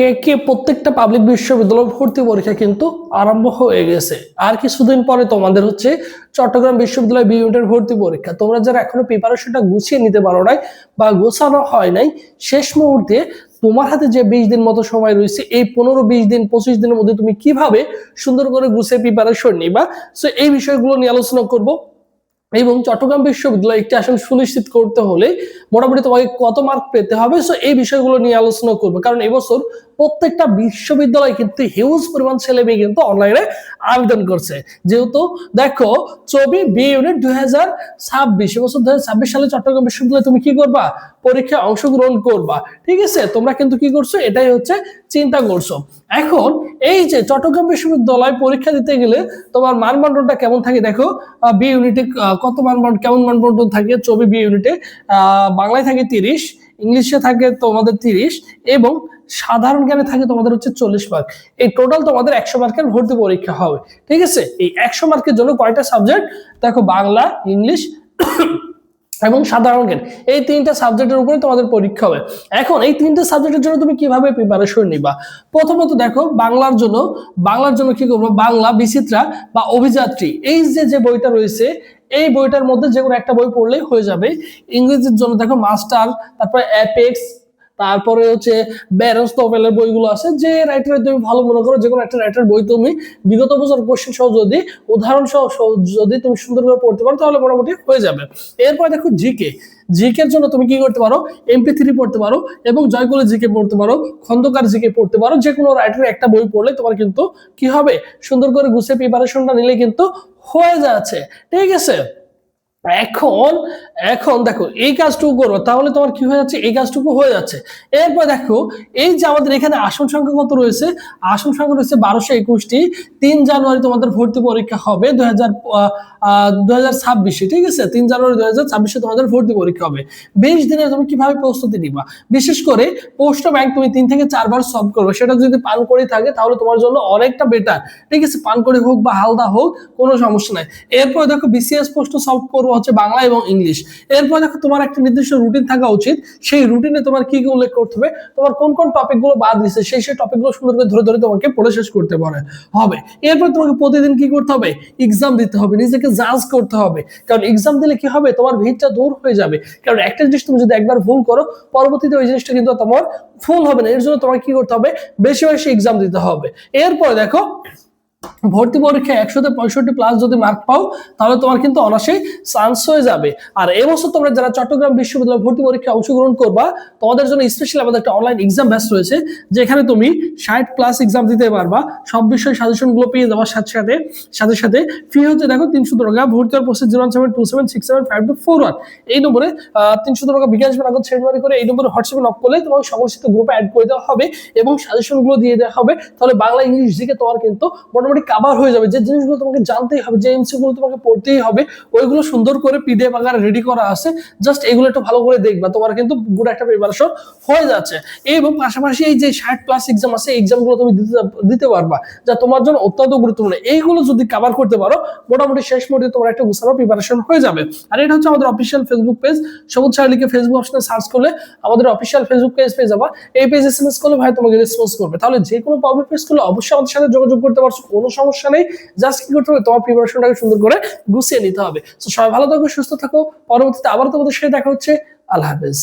একে একে প্রত্যেকটা পাবলিক বিশ্ববিদ্যালয় ভর্তি পরীক্ষা কিন্তু আরম্ভ হয়ে গেছে? আর কিছুদিন পরে তোমাদের হচ্ছে চট্টগ্রাম বিশ্ববিদ্যালয় বি ভর্তি পরীক্ষা। তোমরা যারা এখনও প্রিপারেশনটা গুছিয়ে নিতে পারো নাই বা গোছানো হয় নাই, শেষ মুহূর্তে তোমার হাতে যে বিশ দিন মতো সময় রয়েছে, এই পনেরো, বিশ দিন, পঁচিশ দিনের মধ্যে তুমি কীভাবে সুন্দর করে গুছিয়ে প্রিপারেশন নিবা? সো এই বিষয়গুলো নিয়ে আলোচনা করব। এবং চট্টগ্রাম বিশ্ববিদ্যালয় একটি আসন সুনিশ্চিত করতে হলে মোটামুটি তোমাকে কত মার্ক পেতে হবে? সো এই বিষয়গুলো নিয়ে আলোচনা করব। কারণ এবছর প্রত্যেকটা বিশ্ববিদ্যালয় কিন্তু হিউজ পরিমাণ ছেলে মেয়ে কিন্তু অনলাইনে আবেদন করছে। যেহেতু দেখো, ছবি বি ইউনিট দুই হাজার ছাব্বিশ, এবছর দুই হাজার ছাব্বিশ সালে চট্টগ্রাম বিশ্ববিদ্যালয়ে তুমি কি করবা? পরীক্ষায় অংশগ্রহণ করবা। ঠিক আছে? তোমরা কিন্তু কি করছ? এটাই হচ্ছে চিন্তা করছ। এখন এই যে চট্টগ্রাম বিশ্ববিদ্যালয় পরীক্ষা দিতে গেলে তোমার মানদণ্ডটা কেমন থাকে? দেখো বি ইউনিটে কত মানদণ্ড কেমন মানদণ্ড থাকে চব্বিশ বি ইউনিটে বাংলায় থাকে তিরিশ, ইংলিশে থাকে তোমাদের তিরিশ, এবং সাধারণ জ্ঞানে থাকে তোমাদের হচ্ছে চল্লিশ মার্ক এই টোটাল তোমাদের একশো মার্কের ভর্তি পরীক্ষা হবে। ঠিক আছে? এই একশো মার্কের জন্য কয়টা সাবজেক্ট দেখো, বাংলা, ইংলিশ এবং সাধারণ জ্ঞান। এই তিনটা সাবজেক্টের উপরে তোমাদের পরীক্ষা হবে। এখন এই তিনটা সাবজেক্টের জন্য তুমি কীভাবে প্রিপারেশন নিবা? প্রথমত দেখো, বাংলার জন্য বাংলার জন্য কি করব? বাংলা বিচিত্রা বা অভিযাত্রী। এই যে যে বইটা রয়েছে, এই বইটার মধ্যে যে কোনো একটা বই পড়লেই হয়ে যাবে। ইংরেজির জন্য দেখো মাস্টার তারপরে অ্যাপেক্স তারপরে হচ্ছে ব্যারেন্স বইগুলো আছে, যে রাইটার তুমি ভালো মনে করো যে কোনো একটা রাইটার বই তুমি বিগত বছর কোশ্চেন সহ যদি, উদাহরণ সহ সহ যদি তুমি সুন্দর করে পড়তে পারো, তাহলে মোটামুটি হয়ে যাবে। এরপর দেখো জিকে জিকের জন্য তুমি কি করতে পারো? এমপি থ্রি পড়তে পারো এবং জয়গুলি জিকে পড়তে পারো, খন্দকার জিকে পড়তে পারো যে কোনো রাইটারের একটা বই পড়লে তোমার কিন্তু কি হবে? সুন্দর করে গুছিয়ে প্রিপারেশনটা নিলে কিন্তু হয়ে যাচ্ছে। ঠিক আছে? এখন এখন দেখো, এই কাজটুকু করব, তাহলে তোমার কি হয়ে যাচ্ছে? এই কাজটুকু হয়ে যাচ্ছে। এরপর দেখো, এই যে আমাদের এখানে আসন সংখ্যা কত রয়েছে? আসন সংখ্যা রয়েছে বারোশো একুশটি। তিন জানুয়ারি তোমাদের ভর্তি পরীক্ষা হবে দুই হাজার দুই হাজার ছাব্বিশে, ঠিক আছে? তিন জানুয়ারি দুই হাজার ছাব্বিশে তোমাদের ভর্তি পরীক্ষা হবে। বিশ দিনে তুমি কীভাবে প্রস্তুতি নিবা? বিশেষ করে পোস্ট ব্যাংক তুমি তিন থেকে চারবার সলভ করবে। সেটা যদি পান করে থাকে, তাহলে তোমার জন্য অনেকটা বেটার ঠিক আছে? পান করে হোক বা হালদা হোক, কোনো সমস্যা নাই। এরপর দেখো বিসিএস পোস্ট সলভ করব হচ্ছে বাংলা এবং ইংলিশ। এরপর দেখো তোমার একটা নির্দিষ্ট রুটিন থাকা উচিত। সেই রুটিনে তোমার কি কি উল্লেখ করতে হবে? তোমার কোন কোন টপিকগুলো বাদ দিচ্ছে সেই সেই টপিকগুলো সুন্দর করে ধরে ধরে তোমাকে পড়ে শেষ করতে পারে। হবে। এরপর তোমাকে প্রতিদিন কি করতে হবে? এক্সাম দিতে হবে, নিজেকে জাজ করতে হবে। কারণ এক্সাম দিলে কি হবে? তোমার ভিড়টা দূর হয়ে যাবে। কারণ একটা জিনিস তুমি যদি একবার ভুল করো, পরবর্তীতে ওই জিনিসটা কিন্তু তোমার ফুল হবে না। এর জন্য তোমাকে কি করতে হবে? বেশি বেশি এক্সাম দিতে হবে। এরপর দেখো ভর্তি পরীক্ষায় একশোতে পঁয়ষট্টি প্লাস যদি মার্ক পাও, তাহলে তোমার কিন্তু অনাসেই চান্স হয়ে যাবে। আর এবছর তোমরা যারা চট্টগ্রাম বিশ্ববিদ্যালয় ভর্তি পরীক্ষায় অংশগ্রহণ করবা, তোমাদের জন্য স্পেশালি আমাদের একটা অনলাইন এক্সাম ব্যাচ রয়েছে, যেখানে তুমি ষাট প্লাস এক্সাম দিতে পারবা। সব বিষয়ে সাজেশনগুলো পেয়ে যাওয়ার সাথে সাথে সাথে সাথে। ফি হচ্ছে দেখো তিনশো টাকা, ভর্তি হওয়ার process zero seven two seven six seven five two four one এই নম্বরে তিনশো টাকা বিকাশ আগত সেন্ডমারি করে এই নম্বরে হোয়াটসঅ্যাপে নক করলে তোমাকে সমস্ত গ্রুপে অ্যাড করে দেওয়া হবে এবং সাজেশনগুলো দিয়ে দেওয়া হবে। তাহলে বাংলা, ইংলিশ দিকে তোমার কিন্তু মোটামুটি কাভার হয়ে যাবে। যে জিনিসগুলো তোমাকে জানতেই হবে, যে এমসি গুলো তোমাকে পড়তেই হবে, ওইগুলো সুন্দর করে পিডিএফ আকারে রেডি করা আছে। জাস্ট এগুলো একটু ভালো করে দেখবা, তোমার কিন্তু গুড একটা প্রিপারেশন হয়ে যাচ্ছে। এবং পাশাপাশি এই যে ষাট প্লাস এক্সাম আছে এক্সামগুলো তুমি দিতে দিতে পারবা, যা তোমার জন্য অত্যন্ত গুরুত্বপূর্ণ। এইগুলো যদি কাভার করতে পারো, মোটামুটি শেষ মুহূর্তে তোমার একটা গুছানো প্রিপারেশন হয়ে যাবে। আর এটা হচ্ছে আমাদের অফিসিয়াল ফেসবুক পেজ সবুজ লিখে ফেসবুক অপশনে সার্চ করলে আমাদের অফিসিয়াল ফেসবুক পেজ পেয়ে যাবা। এই পেজ এস এম এস করলে ভাই তোমাকে রেসপন্স করবে। তাহলে যে কোনো প্রবলেম ফেস করলে অবশ্যই আমাদের সাথে যোগাযোগ করতে পারছ। কোনো সমস্যা নেই। জাস্ট কি করতে হবে? তোমার প্রিপারেশনটাকে সুন্দর করে গুছিয়ে নিতে হবে। তো সবাই ভালো থাকো, সুস্থ থাকো। পরবর্তীতে আবার তোমাদের সাথে দেখা হচ্ছে। আল্লাহ হাফেজ।